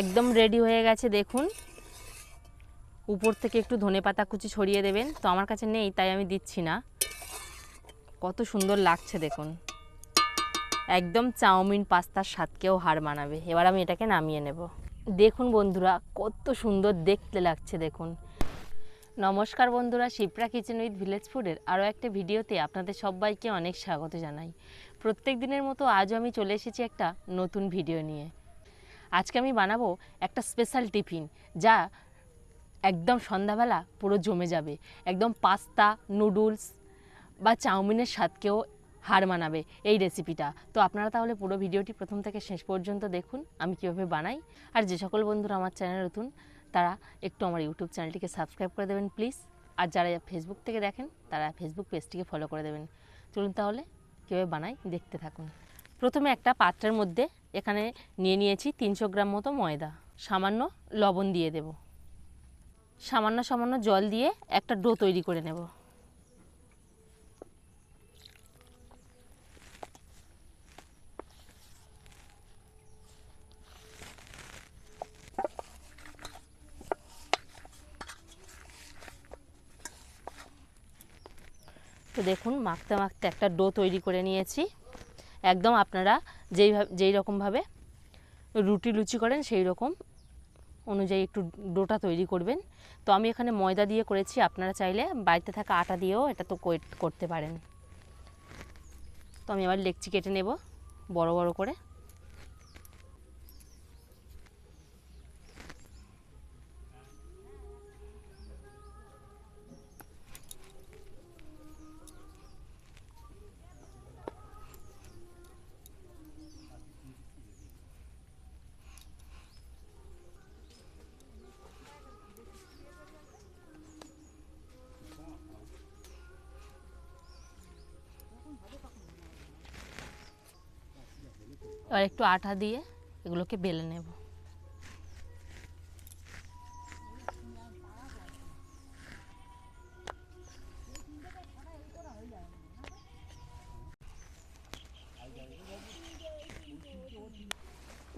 একদম রেডি হয়ে গেছে, দেখুন। উপর থেকে একটু ধনে পাতা কুচি ছড়িয়ে দেবেন, তো আমার কাছে নেই, তাই আমি দিচ্ছি না। কত সুন্দর লাগছে, দেখুন। একদম চাউমিন পাস্তার স্বাদকেও হার মানাবে। এবার আমি এটাকে নামিয়ে নেব। দেখুন বন্ধুরা, কত সুন্দর দেখতে লাগছে, দেখুন। নমস্কার বন্ধুরা, শিপ্রা কিচেন উইথ ভিলেজ ফুডের আরও একটা ভিডিওতে আপনাদের সবাইকে অনেক স্বাগত জানাই। প্রত্যেক দিনের মতো আজও আমি চলে এসেছি একটা নতুন ভিডিও নিয়ে। আজকে আমি বানাবো একটা স্পেশাল টিফিন, যা একদম সন্ধ্যাবেলা পুরো জমে যাবে। একদম পাস্তা নুডলস বা চাউমিনের স্বাদকেও হার মানাবে এই রেসিপিটা তো আপনারা তাহলে পুরো ভিডিওটি প্রথম থেকে শেষ পর্যন্ত দেখুন, আমি কীভাবে বানাই। আর যে সকল বন্ধুরা আমার চ্যানেল নতুন, তারা একটু আমার ইউটিউব চ্যানেলটিকে সাবস্ক্রাইব করে দেবেন প্লিজ আর যারা ফেসবুক থেকে দেখেন, তারা ফেসবুক পেজটিকে ফলো করে দেবেন। চলুন তাহলে কীভাবে বানাই, দেখতে থাকুন। প্রথমে একটা পাত্রের মধ্যে এখানে নিয়ে নিয়েছি তিনশো গ্রাম মতো ময়দা। সামান্য লবণ দিয়ে দেব। সামান্য সামান্য জল দিয়ে একটা ডো তৈরি করে নেব। তো দেখুন, মাখতে মাখতে একটা ডো তৈরি করে নিয়েছি। একদম আপনারা যেইভাবে যেই রকমভাবে রুটি লুচি করেন, সেই রকম অনুযায়ী একটু ডোটা তৈরি করবেন। তো আমি এখানে ময়দা দিয়ে করেছি, আপনারা চাইলে বাড়িতে থাকা আটা দিয়েও এটা তো কর- করতে পারেন। তো আমি আবার লেকচি কেটে নেব, বড় বড় করে। এবার একটু আটা দিয়ে এগুলোকে বেলে নেব।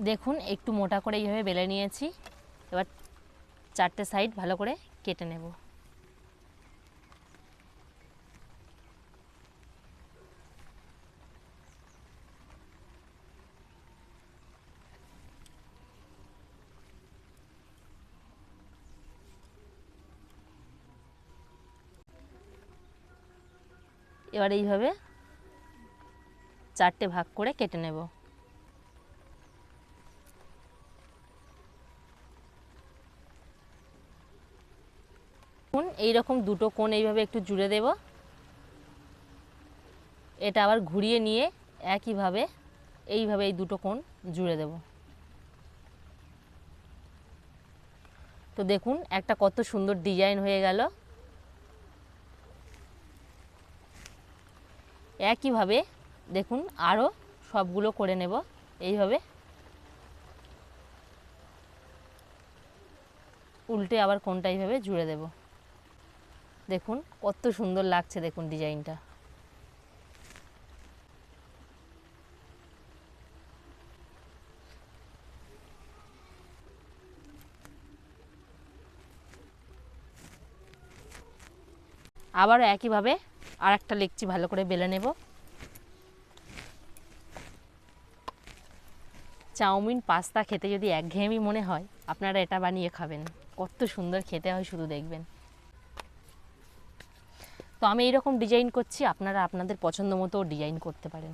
দেখুন, একটু মোটা করে এইভাবে বেলে নিয়েছি। এবার চারটে সাইড ভালো করে কেটে নেব। এবার এইভাবে চারটে ভাগ করে কেটে নেব। এইরকম দুটো কোণ এইভাবে একটু জুড়ে দেব। এটা আবার ঘুরিয়ে নিয়ে একইভাবে, এইভাবে এই দুটো কোণ জুড়ে দেব। তো দেখুন, একটা কত সুন্দর ডিজাইন হয়ে গেল। একইভাবে দেখুন আরও সবগুলো করে নেব। এইভাবে উল্টে আবার কোনটা এইভাবে জুড়ে দেব। দেখুন কত সুন্দর লাগছে দেখুন ডিজাইনটা। আবারও একইভাবে আর একটা লেকচি ভালো করে বেলে নেব। চাউমিন, পাস্তা খেতে যদি একঘেয়েমি মনে হয়, আপনারা এটা বানিয়ে খাবেন। কত সুন্দর খেতে হয় শুধু দেখবেন। তো আমি এইরকম ডিজাইন করছি, আপনারা আপনাদের পছন্দ মতো ডিজাইন করতে পারেন।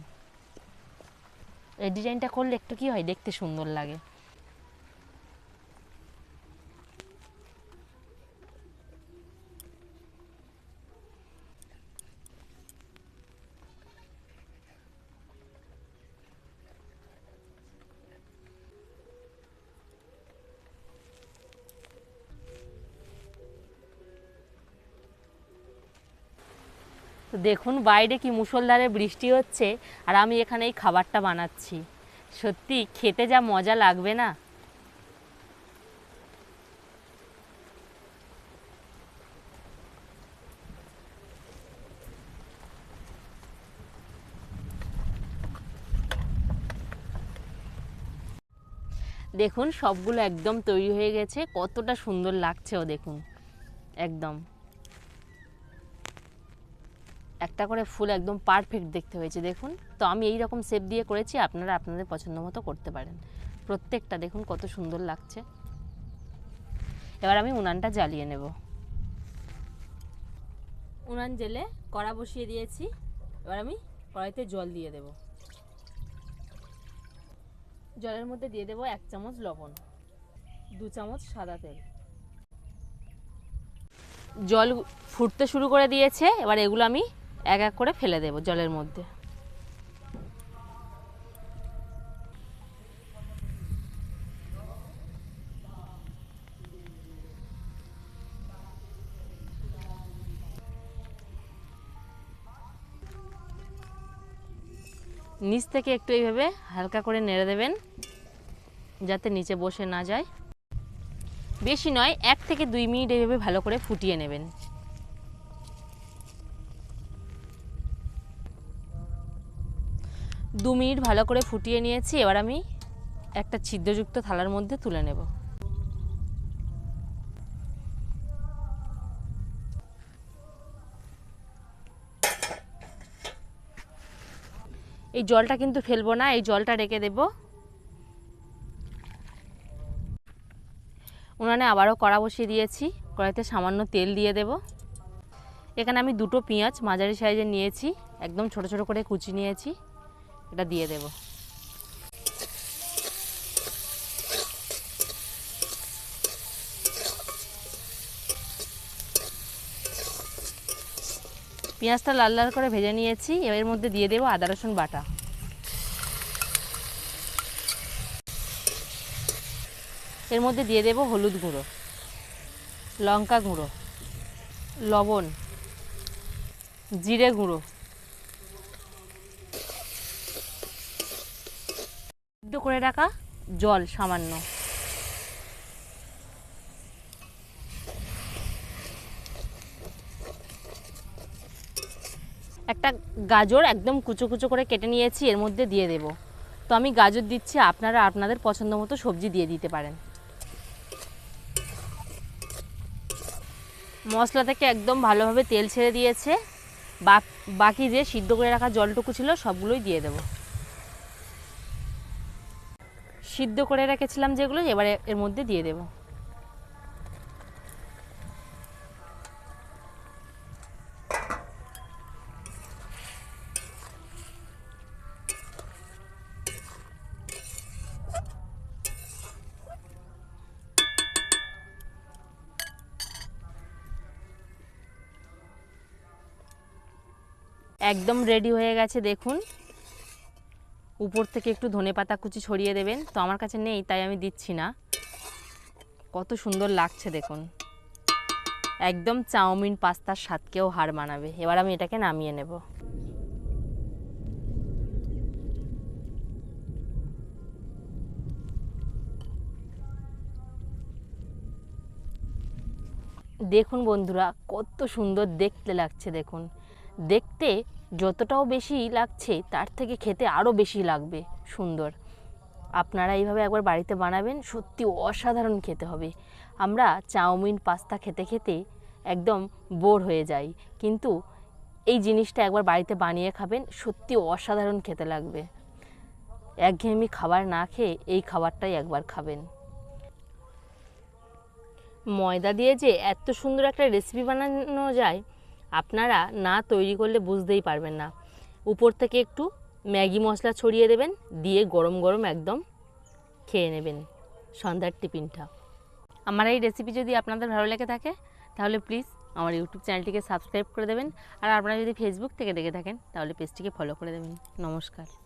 এই ডিজাইনটা করলে একটু কি হয়, দেখতে সুন্দর লাগে। তো দেখুন, বাইরে কি মুষলধারে বৃষ্টি হচ্ছে আর আমি এখানে এই খাবারটা বানাচ্ছি। সত্যি, খেতে যা মজা লাগবে না। দেখুন, সবগুলো একদম তৈরি হয়ে গেছে। কতটা সুন্দর লাগছেও দেখুন। একদম। একটা করে ফুল একদম পারফেক্ট দেখতে হয়েছে, দেখুন। তো আমি এই রকম শেপ দিয়ে করেছি, আপনারা আপনাদের পছন্দ মতো করতে পারেন। প্রত্যেকটা দেখুন কত সুন্দর লাগছে। এবার আমি উনানটা জ্বালিয়ে নেব। উনান জেলে কড়া বসিয়ে দিয়েছি। এবার আমি কড়াইতে জল দিয়ে দেব। জলের মধ্যে দিয়ে দেব এক চামচ লবণ, দু চামচ সাদা তেল। জল ফুটতে শুরু করে দিয়েছে, এবার এগুলো আমি এক এক করে ফেলে দেব জলের মধ্যে। নিচ থেকে একটু এইভাবে হালকা করে নেড়ে দেবেন, যাতে নিচে বসে না যায়। বেশি নয়, এক থেকে দুই মিনিট এইভাবে ভালো করে ফুটিয়ে নেবেন। দু মিনিট ভালো করে ফুটিয়ে নিয়েছি, এবার আমি একটা ছিদ্রযুক্ত থালার মধ্যে তুলে নেব। এই জলটা কিন্তু ফেলব না, এই জলটা রেখে দেব। উনানে আবারও কড়া বসিয়ে দিয়েছি, কড়াইতে সামান্য তেল দিয়ে দেব। এখানে আমি দুটো পেঁয়াজ মাঝারি সাইজের নিয়েছি, একদম ছোট ছোট করে কুচি নিয়েছি। এটা দিয়ে দেব। পেঁয়াজটা লাল লাল করে ভেজে নিয়েছি, এর মধ্যে দিয়ে দেবো আদা, রসুন, বাটা। এর মধ্যে দিয়ে দেবো হলুদ গুঁড়ো, লঙ্কা গুঁড়ো, লবণ, জিরে গুঁড়ো সিদ্ধ করে রাখা জল সামান্য। একটা গাজর একদম কুচো কুচো করে কেটে নিয়েছি, এর মধ্যে দিয়ে দেব। তো আমি গাজর দিচ্ছি, আপনারা আপনাদের পছন্দ মতো সবজি দিয়ে দিতে পারেন। মশলা থেকে একদম ভালোভাবে তেল ছেড়ে দিয়েছে। বাকি যে সিদ্ধ করে রাখা জলটুকু ছিল, সবগুলোই দিয়ে দেব। সিদ্ধ করে রেখেছিলাম যেগুলো এবারে এর মধ্যে দিয়ে দেবো। একদম রেডি হয়ে গেছে দেখুন। উপর থেকে একটু ধনে পাতা কুচি ছড়িয়ে দেবেন। তো আমার কাছে নেই, তাই আমি দিচ্ছি না। কত সুন্দর লাগছে দেখুন। একদম চাউমিন পাস্তার স্বাদকেও হার মানাবে। এবার আমি এটাকে নামিয়ে নেব। দেখুন বন্ধুরা, কত সুন্দর দেখতে লাগছে দেখুন। দেখতে যতটাও বেশি লাগছে, তার থেকে খেতে আরও বেশি লাগবে। সুন্দর। আপনারা এইভাবে একবার বাড়িতে বানাবেন, সত্যি অসাধারণ খেতে হবে। আমরা চাউমিন, পাস্তা খেতে খেতে একদম বোর হয়ে যাই। কিন্তু এই জিনিসটা একবার বাড়িতে বানিয়ে খাবেন, সত্যি অসাধারণ খেতে লাগবে। একঘেয়েমি খাবার না খেয়ে এই খাবারটাই একবার খাবেন। ময়দা দিয়ে যে এত সুন্দর একটা রেসিপি বানানো যায় আপনারা না তৈরি করলে বুঝতেই পারবেন না। উপর থেকে একটু ম্যাগি মশলা ছড়িয়ে দেবেন, দিয়ে গরম গরম একদম খেয়ে নেবেন সন্ধ্যার টিফিনটা। আমার এই রেসিপি যদি আপনাদের ভালো লেগে থাকে, তাহলে প্লিজ আমার ইউটিউব চ্যানেলটিকে সাবস্ক্রাইব করে দেবেন। আর আপনারা যদি ফেসবুক থেকে দেখে থাকেন, তাহলে পেজটিকে ফলো করে দেবেন। নমস্কার।